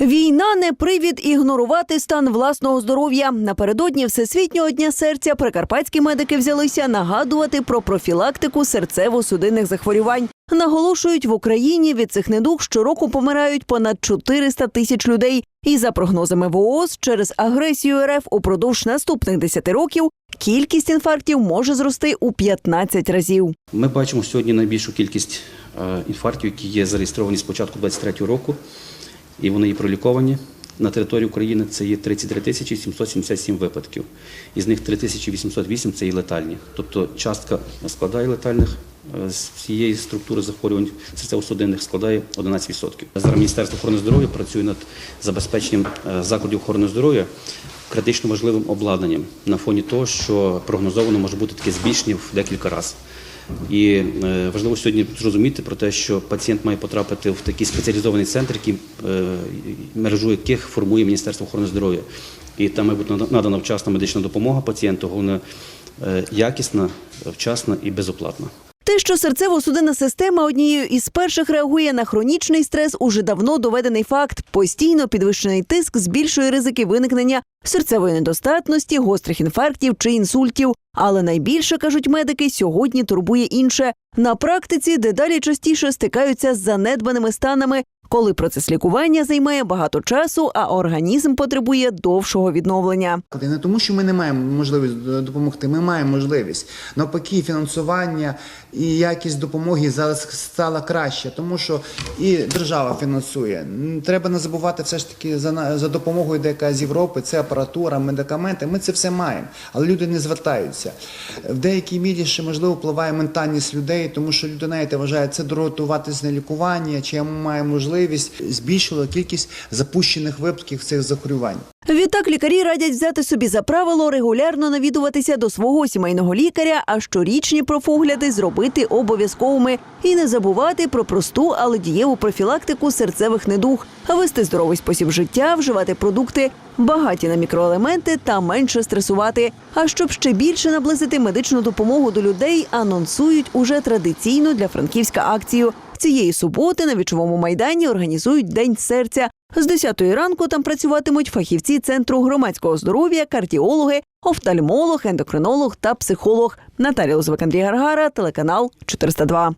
Війна не привід ігнорувати стан власного здоров'я. Напередодні Всесвітнього дня серця прикарпатські медики взялися нагадувати про профілактику серцево-судинних захворювань. Наголошують, в Україні від цих недуг щороку помирають понад 400 тисяч людей. І за прогнозами ВООЗ, через агресію РФ упродовж наступних 10 років кількість інфарктів може зрости у 15 разів. Ми бачимо сьогодні найбільшу кількість е, інфарктів, які є зареєстровані з початку 2023 року, і вони є проліковані. На території України це є 33 тисячі 777 випадків. Із них 3808 – це є летальні. Тобто частка складає летальних е, з всієї структури захворювань серцево-судинних складає 11%. Зараз Міністерство охорони здоров'я працює над забезпеченням е, закладів охорони здоров'я критично важливим обладнанням на фоні того, що прогнозовано може бути таке збільшення в декілька разів. І е, важливо сьогодні зрозуміти про те, що пацієнт має потрапити в такий спеціалізований центр, який е, мережу яких формує Міністерство охорони здоров'я. І там має бути надана вчасна медична допомога пацієнту, головне е, якісна, вчасна і безоплатна. Те, що серцево-судинна система однією із перших реагує на хронічний стрес, уже давно доведений факт. Постійно підвищений тиск збільшує ризики виникнення серцевої недостатності, гострих інфарктів чи інсультів. Але найбільше кажуть медики, сьогодні турбує інше. На практиці дедалі частіше стикаються з занедбаними станами, коли процес лікування займає багато часу, а організм потребує довшого відновлення. Не тому, що ми не маємо можливість допомогти, ми маємо можливість. Навпаки, фінансування і якість допомоги зараз стала краще, тому що і держава фінансує. Треба не забувати все ж таки за, за допомогою, яка з Європи, це апаратура, медикаменти. Ми це все маємо, але люди не звертаються. В деякій мірі ще можливо впливає ментальність людей, тому що люди знаєте, вважають це дороготуватись на лікування, чи я маю можливість збільшила кількість запущених випадків цих захворювань. Відтак лікарі радять взяти собі за правило регулярно навідуватися до свого сімейного лікаря, а щорічні профогляди зробити обов'язковими і не забувати про просту, але дієву профілактику серцевих недуг, вести здоровий спосіб життя, вживати продукти багаті на мікроелементи та менше стресувати. А щоб ще більше наблизити медичну допомогу до людей, анонсують уже традиційну для Франківська акцію. Цієї суботи на вічовому майдані організують День серця. З 10 ранку там працюватимуть фахівці центру громадського здоров'я, кардіологи, офтальмолог, ендокринолог та психолог. Наталія Андрій Гаргара, телеканал 402.